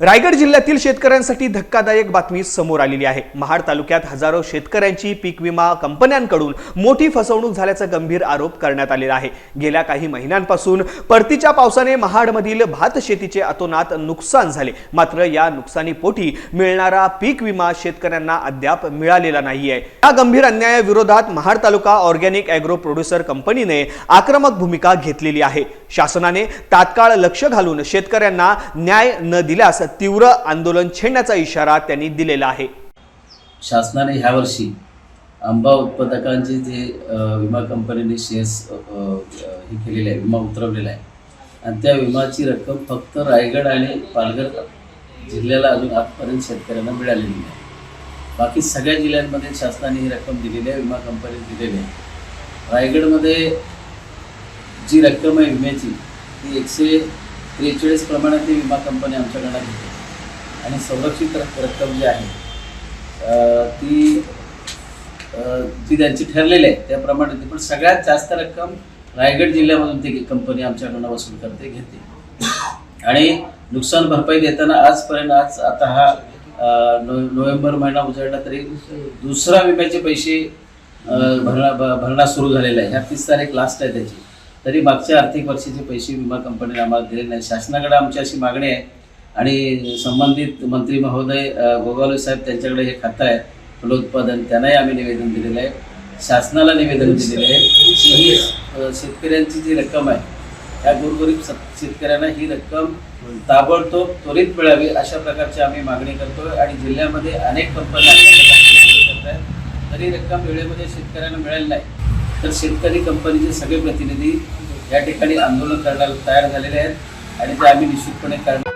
रायगड जिल्ह्यातील शेतकऱ्यांसाठी धक्कादायक बातमी समोर आलेली आहे. महाड तालुक्यात हजारो शेतकऱ्यांची पीक विमा कंपन्यांकडून मोठी फसवणूक झाल्याचा गंभीर आरोप करण्यात आलेला आहे. गेल्या काही महिन्यांपासून परतीच्या पावसाने महाडमधील भात शेतीचे अतोनात नुकसान झाले. मात्र या नुकसानीपोटी मिळणारा पीक विमा शेतकऱ्यांना अद्याप मिळालेला नाहीये या गंभीर अन्यायाविरोधात Mahad taluka organic agro producer कंपनीने आक्रमक भूमिका घेतलेली आहे. शासनाने तात्काळ लक्ष घालून शेतकऱ्यांना न्याय न दिल्यास तीव्र आंदोलन छेडण्याचा इशारा त्यांनी दिलेला आहे. शासनाने ह्यावर्षी आंबा उत्पादकांचे जे विमा कंपनीने शेअर्स हे केलेले आहे विमा उतरवलेला आहे. आणि त्या विमाची रक्कम फक्त रायगड आणि पालघर जिल्ह्याला अजून आजपर्यंत शेतकऱ्यांना मिळालेली नाही. बाकी सगळ्या जिल्ह्यांमध्ये शासनाने ही रक्कम दिलेली आहे विमा कंपनीने दिलेली आहे. रायगडमध्ये जी रक्कम आहे विम्याची ती एकशे त्रेचाळीस प्रमाणात ती विमा कंपनी आमच्याकडनं घेते. आणि संरक्षित रक्कम जी आहे ती जी त्यांची ठरलेली आहे त्याप्रमाणे ती पण सगळ्यात जास्त रक्कम रायगड जिल्ह्यामधून ती कंपनी आमच्याकडनं वसूल करते घेते. आणि नुकसान भरपाई देताना आजपर्यंत आज आता हा नो- नोव्हेंबर महिना उजळला तरी दुसरा विम्याचे पैसे भरणा भरणा सुरू झालेला आहे. ह्या तीस तारीख लास्ट आहे त्याची. तरी मागच्या आर्थिक वर्षाचे पैसे विमा कंपनीने आम्हाला दिले नाही. शासनाकडे आमची अशी मागणी आहे. आणि संबंधित मंत्री महोदय गोगावले साहेब त्यांच्याकडे हे खातं आहे. फलोत्पादन त्यांनाही आम्ही निवेदन दिलेलं आहे. शासनाला निवेदन दिलेलं आहे. की ही शेतकऱ्यांची जी रक्कम आहे त्या गोरगरीब शेतकऱ्यांना ही रक्कम ताबडतोब त्वरित मिळावी अशा प्रकारची आम्ही मागणी करतोय. आणि जिल्ह्यामध्ये अनेक कंपन्या करत तरी रक्कम वेळेमध्ये शेतकऱ्यांना मिळेल नाही. तर शेतकरी कंपनीचे सगळे प्रतिनिधी या ठिकाणी आंदोलन करण्याला तयार झालेले आहेत आणि ते आम्ही निश्चितपणे करणार